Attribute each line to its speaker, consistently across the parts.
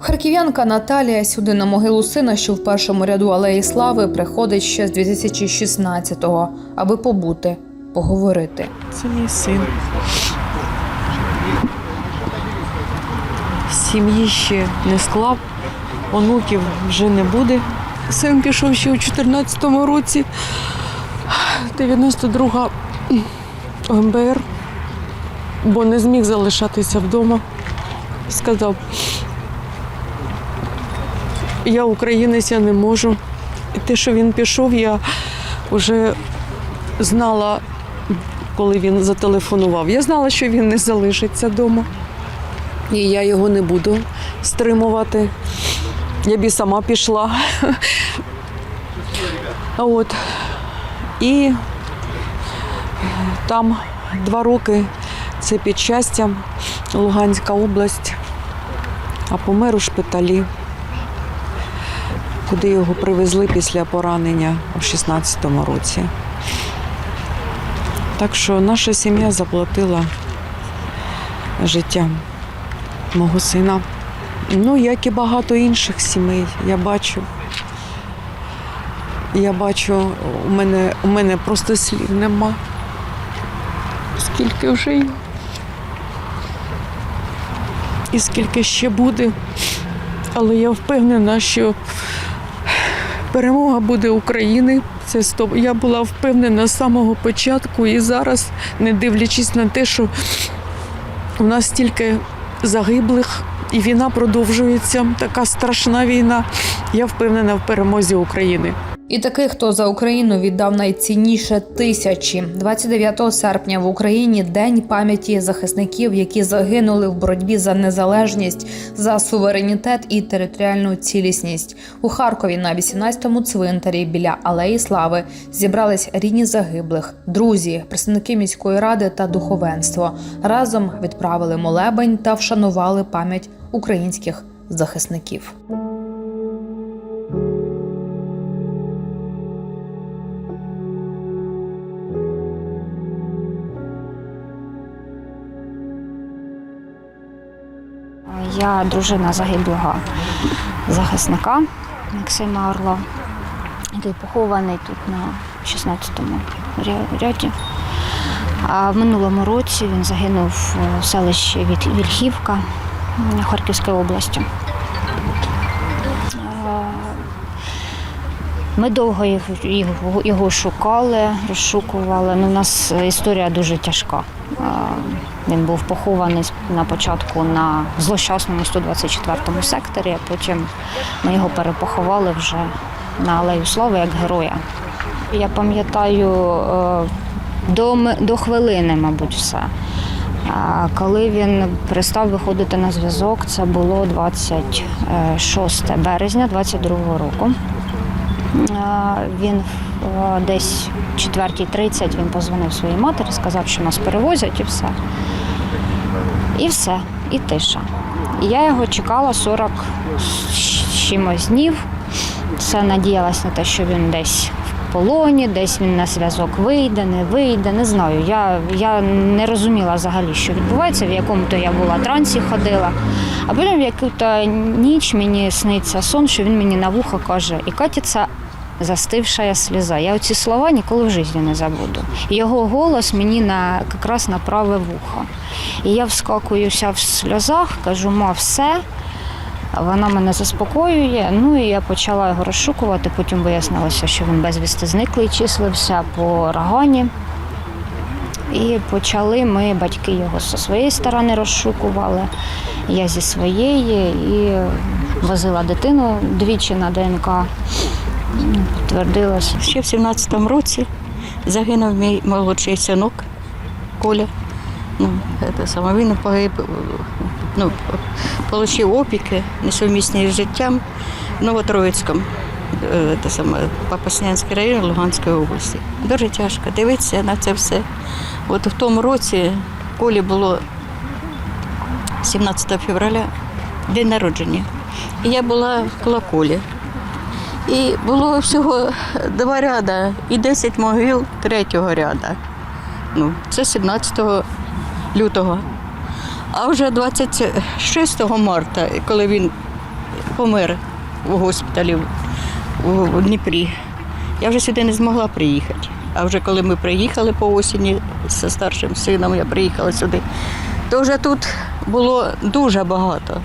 Speaker 1: Харків'янка Наталія сюди на могилу сина, що в першому ряду алеї слави, приходить ще з 2016-го, аби побути, поговорити.
Speaker 2: Це мій син. Сім'ї ще не склав, онуків вже не буде. Син пішов ще у 14-му році, 92-га МБР, бо не зміг залишатися вдома. Сказав, я українець, я не можу. І те, що він пішов, я вже знала коли він зателефонував. Я знала, що він не залишиться вдома. І я його не буду стримувати. Я б і сама пішла. От. І там два роки це під щастям, Луганська область, а помер у шпиталі, куди його привезли після поранення у 16-му році. Так що наша сім'я заплатила життям мого сина. Ну, як і багато інших сімей, я бачу. Я бачу, у мене, у мене просто слів нема. Скільки вже їм. І скільки ще буде. Але я впевнена, що перемога буде України. Це стоп. Я була впевнена з самого початку і зараз, не дивлячись на те, що у нас стільки загиблих, і війна продовжується. Така страшна війна. Я впевнена в перемозі України.
Speaker 1: І таких, хто за Україну віддав найцінніше тисячі. 29 серпня в Україні день пам'яті захисників, які загинули в боротьбі за незалежність, за суверенітет і територіальну цілісність. У Харкові на 18-му цвинтарі біля Алеї Слави зібрались рідні загиблих, друзі, представники міської ради та духовенство. Разом відправили молебень та вшанували пам'ять українських захисників.
Speaker 3: Я дружина загиблого захисника Максима Орла, який похований тут на 16-му ряді. А в минулому році він загинув в селищі Вільхівка Харківської області. Ми довго їх- його, його шукали, розшукували. Ну, у нас історія дуже тяжка. Він був похований на початку на злощасному 124 секторі, а потім ми його перепоховали вже на Алею Слави як героя. Я пам'ятаю е, до, до хвилини, мабуть, все. Коли він перестав виходити на зв'язок, це було 26 березня 22 року. Він е, десь о 4.30 він позвонив своїй матері, сказав, що нас перевозять і все. І все, і тиша. І я його чекала 40 з чимось днів. Все надіялась на те, що він десь полоні, десь він на зв'язок вийде, не вийде. Не знаю. Я, я не розуміла взагалі, що відбувається, в якому то я була трансі ходила. А потім в яку-то ніч мені сниться сон, що він мені на вухо каже, і катиться застивша сльоза. Я оці слова ніколи в житті не забуду. Його голос мені на якраз на праве вухо. І я вскакую вся в сльозах, кажу, ма, все. Вона мене заспокоює. Ну і я почала його розшукувати. Потім вияснилося, що він безвісти зниклий, числився по Рагані. І почали ми, батьки його зі своєї сторони розшукували, я зі своєї і возила дитину двічі на ДНК. Підтвердилося.
Speaker 4: Ще в 17-му році загинув мій молодший синок Коля. Ну, це саме він погиб, ну, отримав опіки, несумісні з життям в Новотроїцькому, е, це саме Попаснянський район Луганської області. Дуже тяжко дивитися на це все. От в тому році Колі було 17 февраля день народження. І я була в колоколі. І було всього два ряда і 10 могил третього ряда. Ну, це 17 лютого. А вже 26 марта, коли він помер у госпіталі у Дніпрі. Я вже сюди не змогла приїхати. А вже коли ми приїхали по осені зі старшим сином, я приїхала сюди, то вже тут було дуже багато,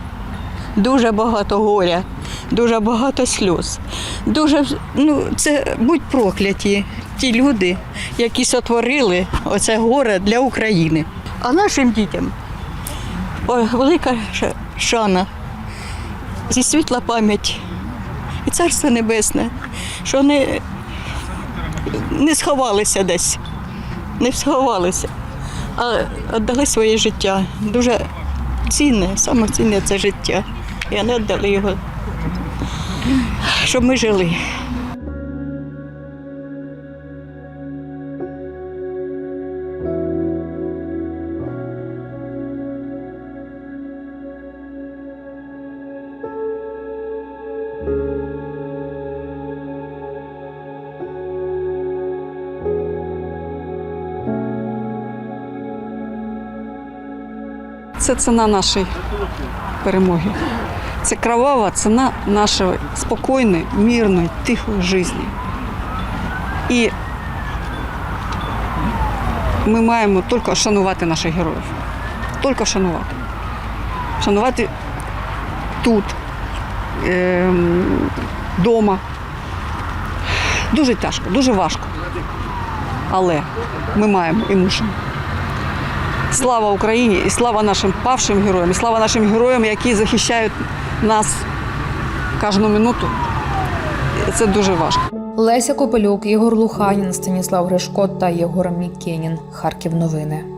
Speaker 4: дуже багато горя, дуже багато сльоз. Дуже, ну, це будь прокляті ті люди, які сотворили оце горе для України. А нашим дітям о, велика шана, зі світла пам'ять і царство небесне, що вони не сховалися десь, не сховалися, а віддали своє життя. Дуже цінне, саме цінне це життя. І вони віддали його, щоб ми жили.
Speaker 5: Це ціна нашої перемоги. Це кровава ціна нашої спокійної, мирної, тихої житті. І ми маємо тільки шанувати наших героїв. Тільки шанувати. Шанувати тут, вдома. Дуже тяжко, дуже важко. Але ми маємо і мусимо. Слава Україні і слава нашим павшим героям, і слава нашим героям, які захищають нас кожну минуту. Це дуже важко.
Speaker 1: Леся Копелюк, Ігор Луханін, Станіслав Гришко та Єгор Мікенін. Харків новини.